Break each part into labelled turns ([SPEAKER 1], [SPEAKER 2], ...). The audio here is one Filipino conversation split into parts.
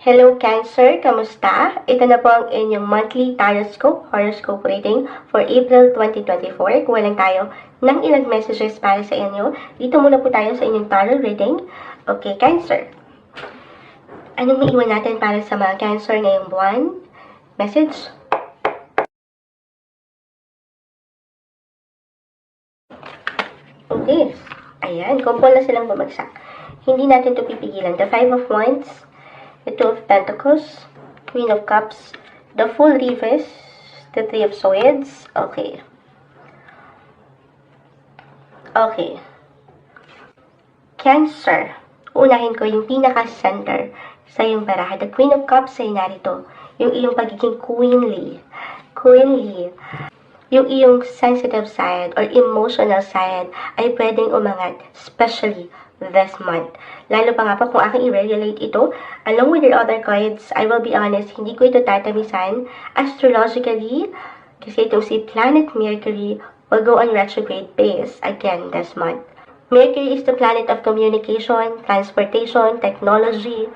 [SPEAKER 1] Hello Cancer, kamusta? Ito na po ang inyong monthly horoscope, horoscope reading for April 2024. Kuha lang tayo ng ilang messages para sa inyo. Dito muna po tayo sa inyong tarot reading. Okay, Cancer. Anong maiwan natin para sa mga Cancer ngayong buwan? Message? Okay. Ayan, kumpol na silang bumagsak. Hindi natin to pipigilan. The Five of Wands, the Two of Pentacles, Queen of Cups, the Full Reverse, the Three of Swords. Okay. Okay. Cancer. Unahin ko yung pinaka-center sa iyong baraha. The Queen of Cups ay narito. Yung iyong pagiging queenly. Queenly. Yung iyong sensitive side or emotional side ay pwedeng umangat, especially this month. Lalo pa nga po kung aking i-relate ito, along with your other cards, I will be honest, hindi ko ito tatamisan astrologically kasi itong si Planet Mercury will go on retrograde phase again this month. Mercury is the planet of communication, transportation, technology,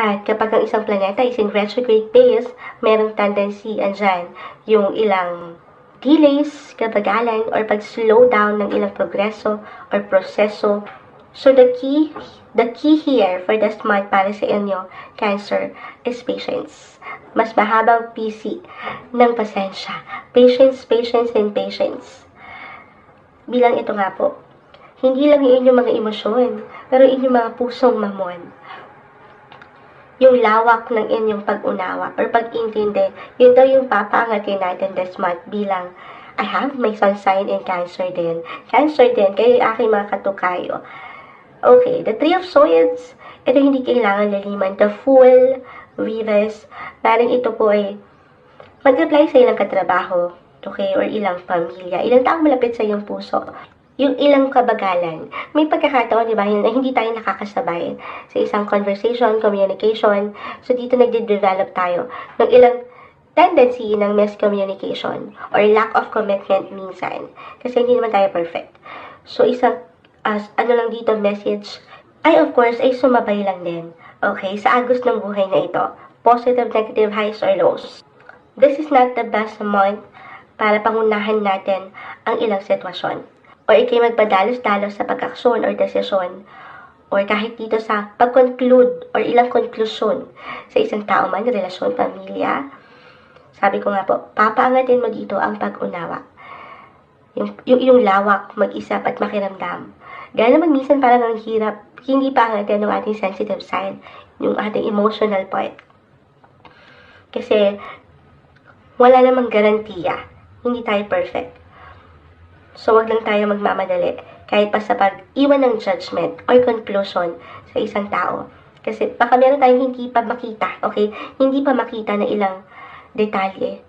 [SPEAKER 1] at kapag ang isang planeta is in retrograde phase, merong tendency andyan yung ilang delays, kabagalan, or pag-slow down ng ilang progreso or proseso. So the key, the key here for this month para sa inyo, Cancer, is patience. Mas mahabang PC ng pasensya. Patience, patience, and patience. Bilang ito nga po, hindi lang yung inyong mga emosyon, pero inyong mga pusong mamon yung lawak ng inyong pag-unawa or pag-intindi, yun daw yung papaangatin natin this month bilang I have my sun sign in Cancer din. Cancer din, kayo aking mga katukayo. Okay, the Three of Swords, ito hindi kailangan laliman. The Fool, Venus, parang ito po ay mag-apply sa ilang katrabaho, okay, or ilang pamilya, ilang taong malapit sa iyong puso yung ilang kabagalan. May pagkakataon, di ba, na hindi tayo nakakasabay sa isang conversation, communication. So, dito nagde-develop tayo ng ilang tendency ng miscommunication or lack of commitment minsan. Kasi hindi naman tayo perfect. So, isang, as, ano lang dito, message, ay of course, ay sumabay lang din. Okay, sa agos ng buhay na ito. Positive, negative, highs or lows. This is not the best month para pangunahan natin ang ilang sitwasyon or ikay magpadalos-dalos sa pag-aksyon or desisyon or kahit dito sa pag-conclude or ilang konklusyon sa isang tao man, relasyon, pamilya. Sabi ko nga po, papaangatin mo dito ang pag-unawa. Yung, yung, yung lawak, mag-isap at makiramdam. Gaya naman minsan parang ang hirap, hindi pa angatin ng ating sensitive side, yung ating emotional part. Kasi, wala namang garantiya. Hindi tayo perfect. So, wag lang tayo magmamadali kahit pa sa pag-iwan ng judgment or conclusion sa isang tao. Kasi baka meron tayong hindi pa makita, okay? Hindi pa makita na ilang detalye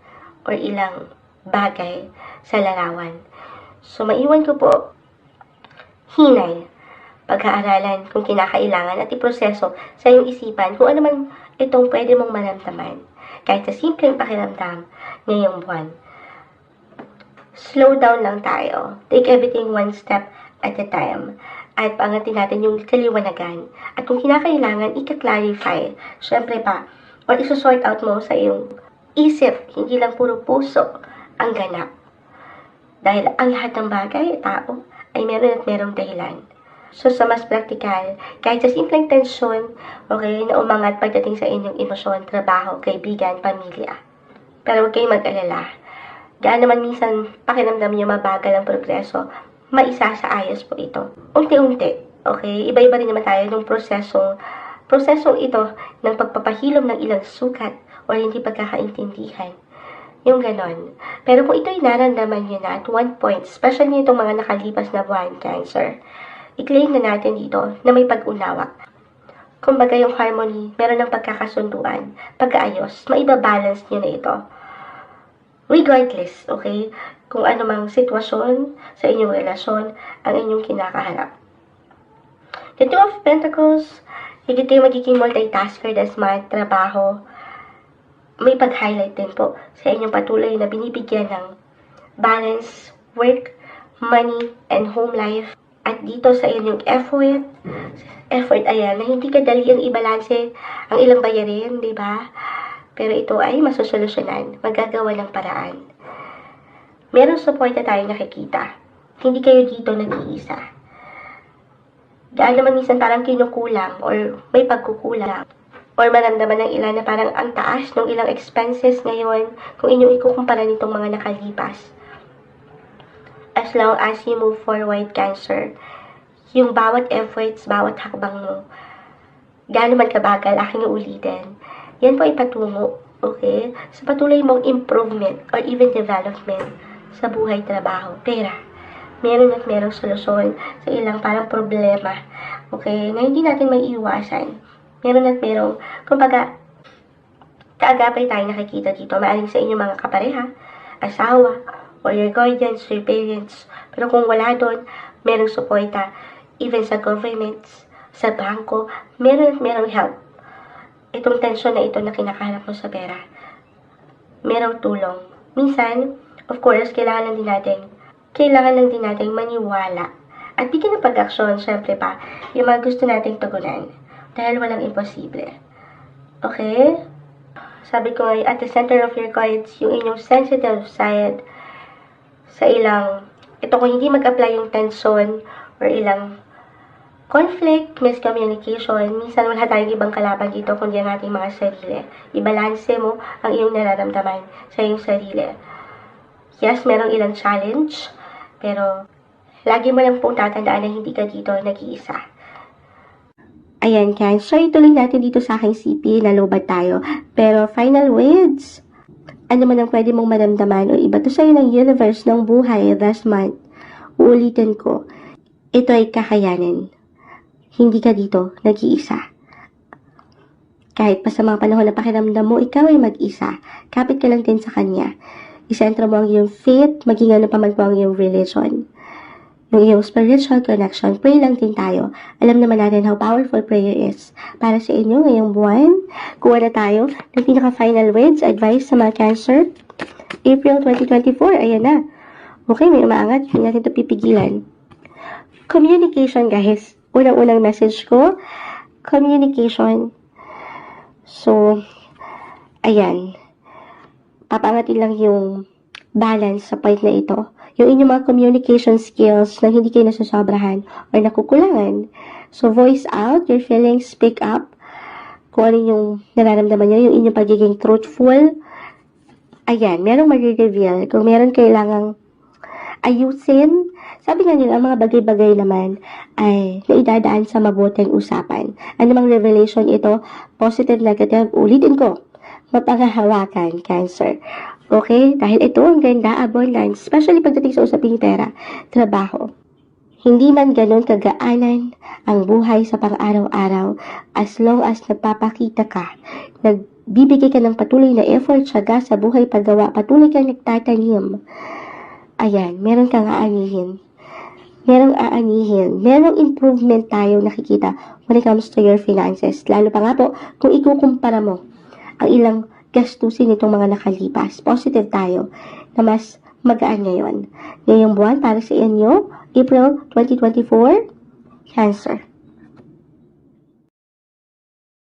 [SPEAKER 1] or ilang bagay sa larawan. So, maiwan ko po, hinay, pag-aaralan kung kinakailangan at iproseso sa iyong isipan kung ano man itong pwede mong maramdaman kahit sa simpleng pakiramdam ngayong buwan slow down lang tayo. Take everything one step at a time. At pangatin natin yung kaliwanagan. At kung kinakailangan, ika-clarify. Siyempre pa, or isusort out mo sa iyong isip, hindi lang puro puso ang ganap. Dahil ang lahat ng bagay, tao, ay meron at merong dahilan. So, sa mas praktikal, kahit sa simpleng tensyon, okay, na umangat pagdating sa inyong emosyon, trabaho, kaibigan, pamilya. Pero huwag kayong mag-alala Gaan naman minsan pakiramdam niyo mabagal ang progreso, maisasaayos po ito. Unti-unti, okay? Iba-iba rin naman tayo ng prosesong, prosesong ito ng pagpapahilom ng ilang sukat o hindi pagkakaintindihan. Yung ganon. Pero kung ito'y naramdaman nyo na at one point, especially itong mga nakalipas na buwan cancer, i-claim na natin dito na may pag-unawa. Kumbaga yung harmony, meron ng pagkakasunduan, pag-aayos, maibabalance nyo na ito regardless, okay, kung ano mang sitwasyon sa inyong relasyon ang inyong kinakaharap. The Two of Pentacles, higit kayo magiging multitasker this month, trabaho, may pag-highlight din po sa inyong patuloy na binibigyan ng balance, work, money, and home life. At dito sa inyong effort, effort, ayan, na hindi kadali ang ibalanse ang ilang bayarin, di ba? Pero ito ay masusolusyonan, magagawa ng paraan. Merong suporta tayong nakikita. Hindi kayo dito nag-iisa. Gaan naman minsan parang kinukulang or may pagkukulang. Or maramdaman ng ilan na parang ang taas ng ilang expenses ngayon kung inyong ikukumpara nitong mga nakalipas. As long as you move forward, Cancer, yung bawat efforts, bawat hakbang mo, gaano man kabagal, aking ulitin, yan po ay patungo, okay? Sa patuloy mong improvement or even development sa buhay, trabaho, pera. Meron at merong solusyon sa ilang parang problema, okay? Na hindi natin may iwasan. Meron at merong, kumbaga, kaagapay tayo nakikita dito. Maaring sa inyong mga kapareha, asawa, or your guardians, your parents. Pero kung wala doon, merong suporta. Even sa governments, sa bangko, meron at merong help. Itong tensyon na ito na kinakaharap mo sa pera. Merong tulong. Minsan, of course, kailangan lang din natin, kailangan lang din natin maniwala. At bigyan ng pag-aksyon, syempre pa, yung mga gusto nating tugunan. Dahil walang imposible. Okay? Sabi ko ay at the center of your cards, yung inyong sensitive side sa ilang, ito kung hindi mag-apply yung tension or ilang conflict, miscommunication, minsan wala tayong ibang kalaban dito kundi ang ating mga sarili. Ibalanse mo ang iyong nararamdaman sa iyong sarili. Yes, merong ilang challenge, pero lagi mo lang pong tatandaan na hindi ka dito nag-iisa. Ayan, Can. So, ituloy natin dito sa aking CP, nalobat tayo. Pero, final words. Ano man ang pwede mong maramdaman o iba to sa'yo ng universe ng buhay this month. Uulitin ko, ito ay kakayanin. Hindi ka dito nag-iisa. Kahit pa sa mga panahon na pakiramdam mo, ikaw ay mag-isa. Kapit ka lang din sa kanya. Isentro mo ang iyong faith, maging ano pa man po ang iyong religion yung iyong spiritual connection, pray lang din tayo. Alam naman natin how powerful prayer is. Para sa inyo ngayong buwan, kuha na tayo ng pinaka-final words, advice sa mga cancer. April 2024, ayan na. Okay, may umaangat. Hindi natin ito pipigilan. Communication, guys. Unang-unang message ko, communication. So, ayan. Papangatin lang yung balance sa point na ito yung inyong mga communication skills na hindi kayo nasasobrahan or nakukulangan. So, voice out your feelings, speak up, kung ano yung nararamdaman nyo, yung inyong pagiging truthful. Ayan, merong mag-reveal. Kung meron kailangang ayusin, sabi nga nila, ang mga bagay-bagay naman ay naidadaan sa mabuting usapan. Ano mang revelation ito, positive, negative, ulitin ko, mapangahawakan, cancer. Okay? Dahil ito ang ganda, abundance, especially pagdating sa usaping pera, trabaho. Hindi man ganun kagaanan ang buhay sa pang-araw-araw as long as nagpapakita ka, nagbibigay ka ng patuloy na effort, syaga sa buhay paggawa, patuloy kang nagtatanim. Ayan, meron kang aanihin. Merong aanihin. Merong improvement tayo nakikita when it comes to your finances. Lalo pa nga po, kung ikukumpara mo ang ilang gastusin itong mga nakalipas. Positive tayo na mas magaan ngayon. Ngayong buwan para sa inyo, April 2024, Cancer.